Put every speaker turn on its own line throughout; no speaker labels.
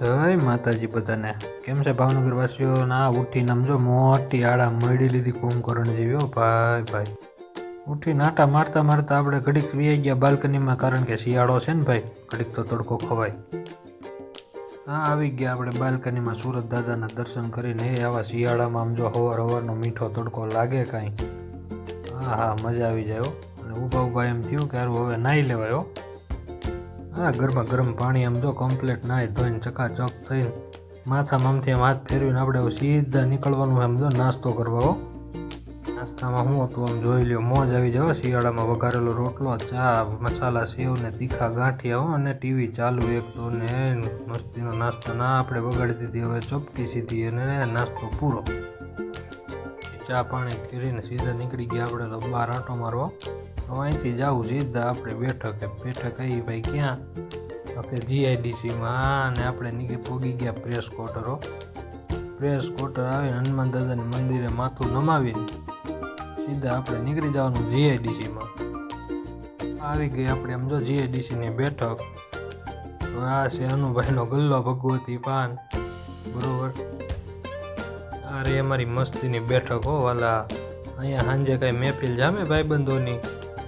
જય માતાજી બધાને. કેમ છે ભાવનગર વાસીઓ ના ઉઠીને આમ જો મોટી આડા મળી લીધી કુંભકરણ જેવી ભાઈ ભાઈ. ઉઠીને આટા મારતા મારતા આપણે ઘડીક વી ગયા બાલ્કનીમાં, કારણ કે શિયાળો છે ને ભાઈ, ઘડીક તો તડકો ખવાય. હા, આવી ગયા આપણે બાલ્કનીમાં સુરત દાદાના દર્શન કરીને. એ આવા શિયાળામાં આમ જો હવાર હવારનો મીઠો તડકો લાગે કાંઈ. હા હા, મજા આવી જાય, હો. અને ઊભા ઊભા એમ થયું કે હવે નાહી લેવાય હા, ગરમા ગરમ પાણી આમ જો કમ્પ્લીટ નાહી ધોઈને ચકાચક થઈને માથામાં આમથી આમ હાથ ફેરવીને આપણે સીધા નીકળવાનું આમ જો નાસ્તો કરવા નાસ્તામાં હું હતું આમ જોઈ લ્યો, મોજ આવી જાવ શિયાળામાં વઘારેલો રોટલો, ચા, મસાલા, સેવ ને તીખા ગાંઠિયા હો અને ટીવી ચાલુ એક તો ને મસ્તીનો નાસ્તો. ના, આપણે વગાડી દીધી, હવે ચપટી સીધી અને નાસ્તો પૂરો. ચા પાણી કરીને સીધા નીકળી ગયા આપણે બહાર આંટો મારવા. તો અહીંથી જાવું સીધા આપણે બેઠકે બેઠક આવી ભાઈ ક્યાં? આપણે જીઆઈડીસીમાં અને આપણે નીકળી પોગી ગયા પ્રેસ ક્વાર્ટરો પ્રેસ ક્વાર્ટર આવીને હનુમાન દાદાના મંદિરે માથું નમાવીને સીધા આપણે નીકળી જવાનું જીઆઈડીસીમાં આવી ગઈ આપણે આમ જો જીઆઈડીસીની બેઠક. તો આ છે અનુભાઈનો ગલ્લો ભગવતી પાન. બરોબર? આ રે અમારી મસ્તીની બેઠક હો, વાલા. અહીંયા સાંજે કાંઈ મહેફિલ જામે ભાઈબંધોની?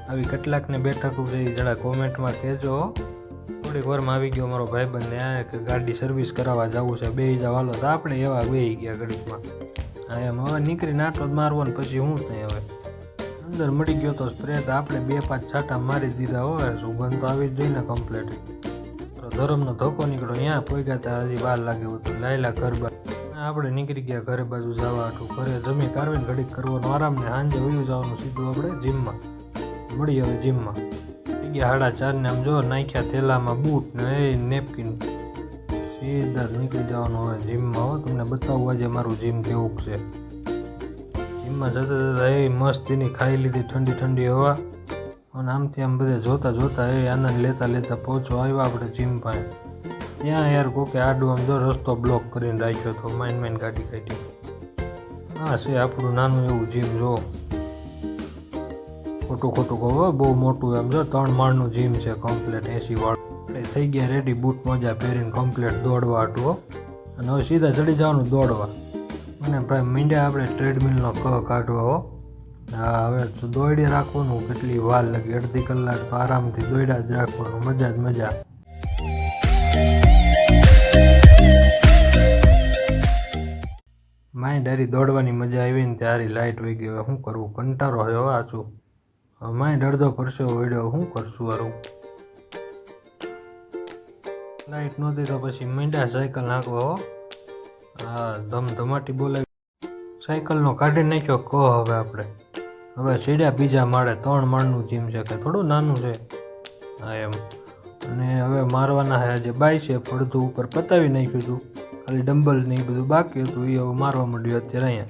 આવી કેટલાકને બેઠકો છે જરા કોમેન્ટમાં કહેજો થોડીક વારમાં આવી ગયો મારો ભાઈબંધ ત્યાં કે ગાડી સર્વિસ કરાવવા જવું છે બે વાલો તો આપણે એવા બે ગયા ઘડીકમાં. હા એમ હવે નીકળી નાટો જ મારવો ને પછી હું નહીં હવે? અંદર મળી ગયો તો સ્પ્રે તો આપણે બે પાંચ છાંટા મારી દીધા હોય સુગંધ તો આવી જ જોઈએ ને કમ્પ્લેટ ધરમનો ધક્કો નીકળ્યો, અહીંયા પોઈગા ત્યાં હજી વાર લાગે હતું લાયલા ઘર બાર. આપણે નીકળી ગયા ઘરે બાજુ જવા હતું ઘરે જમી કારવીને ઘડીક કરવાનો આરામ ને સાંજે વયું જવાનું સીધું આપણે જીમમાં. મળી હવે જીમમાં. ગયા સાડા ચાર ને આમ જો નાખ્યા થેલામાં બૂટ ને એ નેપકિન. સીધા નીકળી જવાનું હવે જીમમાં હો. તમને બતાવું આજે મારું જીમ કેવું છે. જીમમાં જતા જતા એ મસ્તીની ખાઈ લીધી ઠંડી ઠંડી હવા. અને આમથી આમ બધે જોતા જોતા એ આનંદ લેતા લેતા પહોંચો આવ્યા આપણે જીમ પાસે. ત્યાં યાર કોકે આડું આમ જો રસ્તો બ્લોક કરીને રાખ્યો હતો માઇન માઇન કાઢી કાઢી. હા છે આપણું નાનું એવું જીમ, જો. ખોટું ખોટું કહો બહુ મોટું એમ, જો, ત્રણ માળનું જીમ છે કમ્પ્લેટ એસી વાળું. આપણે થઈ ગયા રેડી બૂટ મોજા પહેરીને કમ્પ્લેટ દોડવા હતું અને હવે સીધા ચડી જવાનું દોડવા. અને ભાઈ મીંડ્યા આપણે ટ્રેડમિલનો ક કાઢવા, હા. હવે દોડી રાખવાનું, કેટલી વાર લાગે, અડધી કલાક તો આરામથી દોડ્યા જ રાખવાનું, મજા જ મજા. માય ડરી દોડવાની મજા આવી ને ત્યારે લાઇટ વહી ગઈ. હવે શું કરવું? કંટાળો હવે આછું હવે માય અડધો પરસો વળ્યો શું કરશું હારું લાઇટ નહોતી તો પછી મીંડા સાયકલ નાખવા હો. હા ધમ ધમાટી બોલાવી. સાયકલનો કાઢી નાખ્યો. કહો હવે આપણે. હવે સીડ્યા બીજા માળે ત્રણ માળનું જીમ છે કે થોડું નાનું છે. હા, એમ. અને હવે મારવાના છે. આજે બાય છે પડધું ઉપર પતાવી નાખ્યું હતું. ખાલી ડમ્બલ ને એ બધું બાકી હતું એ હવે મારવા માંડ્યું અત્યારે અહીંયા.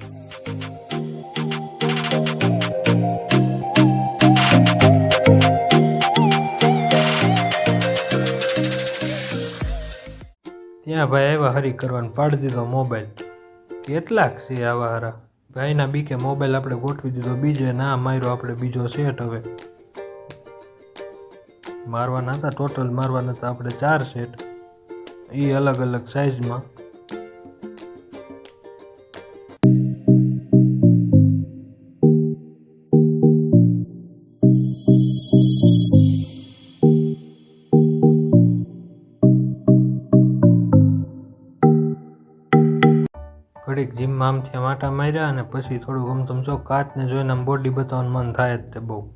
ત્યાં ભાઈ આવ્યા હરી કરવાનું, પાડી દીધો મોબાઈલ. કેટલાક છે આવા હારા? ભાઈના બીકે મોબાઈલ આપણે ગોઠવી દીધો, બીજે ના માર્યો, આપણે બીજો સેટ હવે. મારવાના હતા, ટોટલ મારવાના હતા આપણે ચાર સેટ. એ અલગ અલગ સાઇઝમાં ઘડીક જીમમાં આમથી આમ આટા માર્યા અને પછી થોડુંક આમ તમે જો કાચને જોઈને આમ બોડી બતાવવાનું મન થાય જ તે બહુ.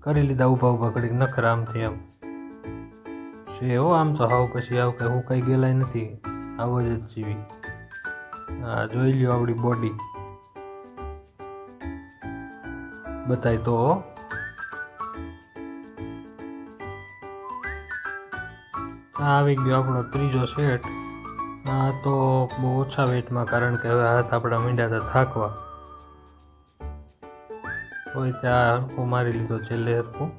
કરી લીધા ઊભા ઊભા ઘડીક નખરા આમથી આમ. છે હો, આમ તો હાવ પછી આવ કે હું કઈ ગયેલાય નથી. આવો જ જીવી. હા જોઈ લ્યો આપણી બોડી બતાય તો. આવી ગયો આપણો ત્રીજો સેટ આ તો બહુ ઓછા વેટમાં, કારણ કે હવે હાથ આપણા મીંડા હતા થાકવા. હોય ત્યાં હરખું મારી લીધો છેલ્લે હરખું.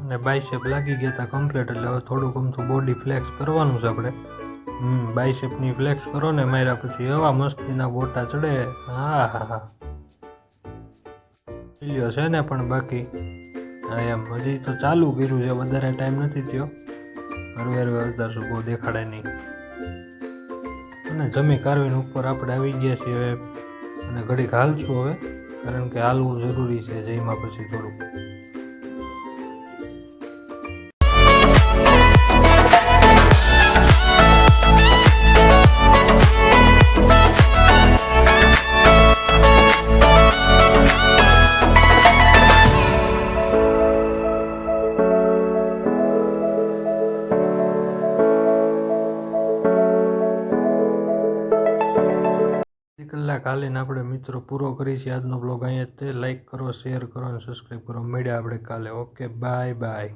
અને બાયસેપ લાગી ગયા હતા કમ્પ્લીટ એટલે હવે થોડુંક અમથું બોડી ફ્લેક્સ કરવાનું છે આપણે. હમ બાયસેપની ફ્લેક્સ કરો ને માર્યા પછી એવા મસ્તીના ગોટા ચડે. હા હા હા. લ્યો છે ને પણ બાકી, હા, એમ. હજી તો ચાલુ કર્યું છે, વધારે ટાઈમ નથી થયો. હરવે હરવે વધારશું બહુ દેખાડે નહીં. અને જમી કારવીને ઉપર આપણે આવી ગયા છીએ હવે. અને ઘડીક હાલશું હવે, કારણ કે હાલવું જરૂરી છે જઈમાં પછી થોડુંક. કલાક હાલીને આપણે મિત્રો પૂરો કરી છે આજનો બ્લોગ અહીંયા તે લાઇક કરો શેર કરો અને સબસ્ક્રાઈબ કરો. મળ્યા આપણે કાલે. Okay bye bye